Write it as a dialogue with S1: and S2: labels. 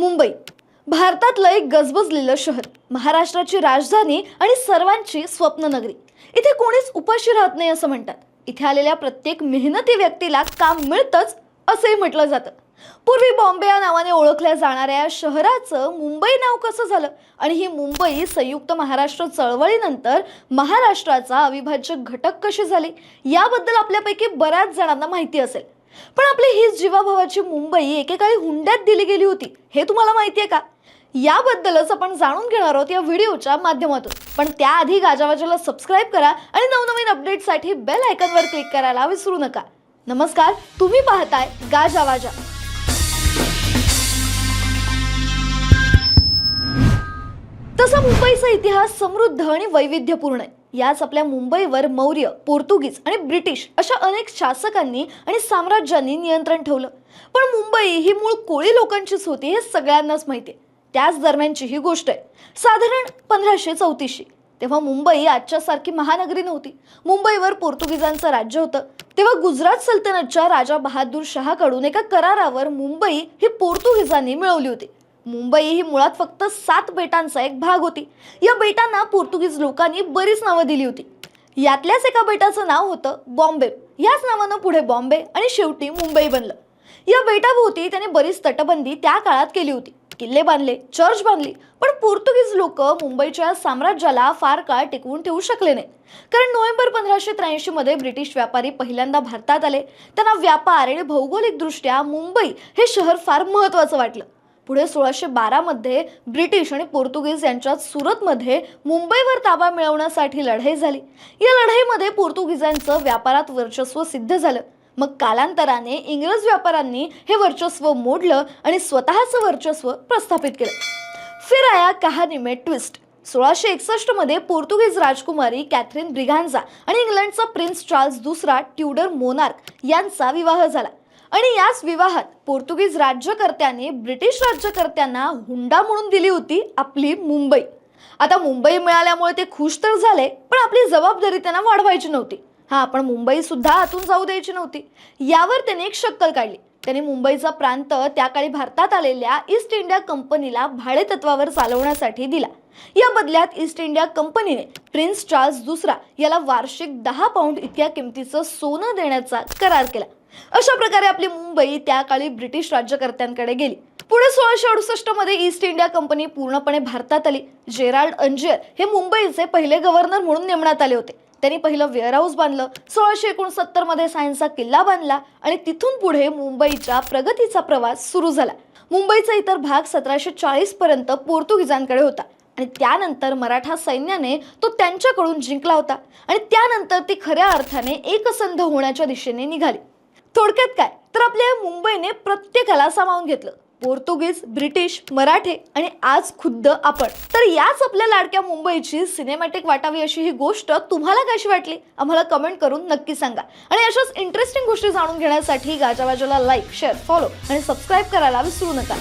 S1: मुंबई. भारतातलं एक गजबजलेलं शहर महाराष्ट्राची राजधानी आणि सर्वांची स्वप्ननगरी. इथे कोणीच उपाशी राहत नाही असं म्हणतात. इथे आलेल्या प्रत्येक मेहनती व्यक्तीला काम मिळतंच असंही म्हटलं जातं. पूर्वी बॉम्बे या नावाने ओळखल्या जाणाऱ्या या शहराचं मुंबई नाव कसं झालं? आणि ही मुंबई संयुक्त महाराष्ट्र चळवळीनंतर महाराष्ट्राचा अविभाज्य घटक कशी झाली? याबद्दल आपल्यापैकी बऱ्याच जणांना माहिती असेल. पण आपली हीच जीवाभावाची मुंबई एकेकाळी हुंड्यात दिली गेली होती. हे तुम्हाला माहिती आहे का? याबद्दलच आपण जाणून घेणार आहोत या व्हिडिओच्या माध्यमातून. पण त्याआधी गाजावाजाला सबस्क्राईब करा आणि नवनवीन अपडेटसाठी बेल आयकनवर क्लिक करायला विसरू नका. नमस्कार तुम्ही पाहताय गाजावाजा. तसा मुंबईचा इतिहास समृद्ध आणि वैविध्यपूर्ण आहे. याच आपल्या मुंबईवर मौर्य पोर्तुगीज आणि ब्रिटिश अशा अनेक शासकांनी आणि साम्राज्यांनी नियंत्रण ठेवलं. पण मुंबई ही मूळ कोळी लोकांचीच होती हे सगळ्यांनाच माहिती आहे. त्याच दरम्यानची ही गोष्ट आहे. साधारण पंधराशे चौतीसशे. तेव्हा मुंबई आजच्यासारखी महानगरी नव्हती. मुंबईवर पोर्तुगीजांचं राज्य होतं. तेव्हा गुजरात सल्तनतच्या राजा बहादूर शहाकडून एका करारावर मुंबई ही पोर्तुगीजांनी मिळवली होती. मुंबई ही मुळात फक्त सात बेटांचा एक भाग होती. या बेटांना पोर्तुगीज लोकांनी बरीच नावं दिली होती. यातल्याच एका बेटाचं नाव होतं बॉम्बे. याच नावानं पुढे बॉम्बे आणि शेवटी मुंबई बनलं. या बेटाभोवती त्याने बरीच तटबंदी त्या काळात केली होती. किल्ले बांधले चर्च बांधली पण पोर्तुगीज लोक मुंबईच्या साम्राज्याला फार काळ टिकवून ठेवू शकले नाही. कारण नोव्हेंबर पंधराशे त्र्याऐंशी मध्ये ब्रिटिश व्यापारी पहिल्यांदा भारतात आले. त्यांना व्यापार आणि भौगोलिकदृष्ट्या मुंबई हे शहर फार महत्त्वाचं वाटलं. पुढे सोळाशे बारामध्ये ब्रिटिश आणि पोर्तुगीज यांच्यात सुरतमध्ये मुंबईवर ताबा मिळवण्यासाठी लढाई झाली. या लढाईमध्ये पोर्तुगीजांचं व्यापारात वर्चस्व सिद्ध झालं. मग कालांतराने इंग्रज व्यापाऱ्यांनी हे वर्चस्व मोडलं आणि स्वतःचं वर्चस्व प्रस्थापित केलं. फिर आया कहाणी मे ट्विस्ट सोळाशे एकसष्टमध्ये पोर्तुगीज राजकुमारी कॅथरीन ब्रिगांझा आणि इंग्लंडचा प्रिन्स चार्ल्स दुसरा ट्युडर मोनार्क यांचा विवाह झाला. आणि याच विवाहात पोर्तुगीज राज्यकर्त्यांनी ब्रिटिश राज्यकर्त्यांना हुंडा म्हणून दिली होती आपली मुंबई. आता मुंबई मिळाल्यामुळे ते खुश तर झाले पण आपली जबाबदारी त्यांना वाढवायची नव्हती. हा आपण मुंबई सुद्धा आतून जाऊ द्यायची नव्हती. यावर त्याने एक शक्कल काढली. त्याने मुंबईचा प्रांत त्या काळी भारतात आलेल्या ईस्ट इंडिया कंपनीला भाडे तत्वावर चालवण्यासाठी दिला. या बदल्यात ईस्ट इंडिया कंपनीने प्रिन्स चार्ल्स दुसरा याला वार्षिक दहा पाऊंड इतक्या किमतीचं सोनं देण्याचा करार केला. अशा प्रकारे आपली मुंबई त्या काळी ब्रिटिश राज्यकर्त्यांकडे गेली. पुढे सोळाशे अडुसष्टमध्ये ईस्ट इंडिया कंपनी पूर्णपणे भारतात आली. जेराल्ड अंजियर हे मुंबईचे पहिले गव्हर्नर म्हणून नेमण्यात आले होते. त्यांनी पहिलं वेअरहाऊस बांधलं सोळाशे एकोणसत्तरमध्ये सायन्सचा किल्ला बांधला आणि तिथून पुढे मुंबईच्या प्रगतीचा प्रवास सुरू झाला. मुंबईचा इतर भाग सतराशे चाळीस पर्यंत पोर्तुगीजांकडे होता आणि त्यानंतर मराठा सैन्याने तो त्यांच्याकडून जिंकला होता आणि त्यानंतर ती खऱ्या अर्थाने एकसंध होण्याच्या दिशेने निघाली. थोडक्यात काय? तर आपल्या मुंबईने प्रत्येकाला सामावून घेतलं. पोर्तुगीज ब्रिटिश मराठे आणि आज खुद्द आपण. तर याच आपल्या लाडक्या मुंबईची सिनेमॅटिक वाटावी अशी ही गोष्ट तुम्हाला कशी वाटली? आम्हाला कमेंट करून नक्की सांगा. आणि अशाच इंटरेस्टिंग गोष्टी जाणून घेण्यासाठी गाजावाजाला लाईक शेअर फॉलो आणि सबस्क्राईब करायला विसरू नका.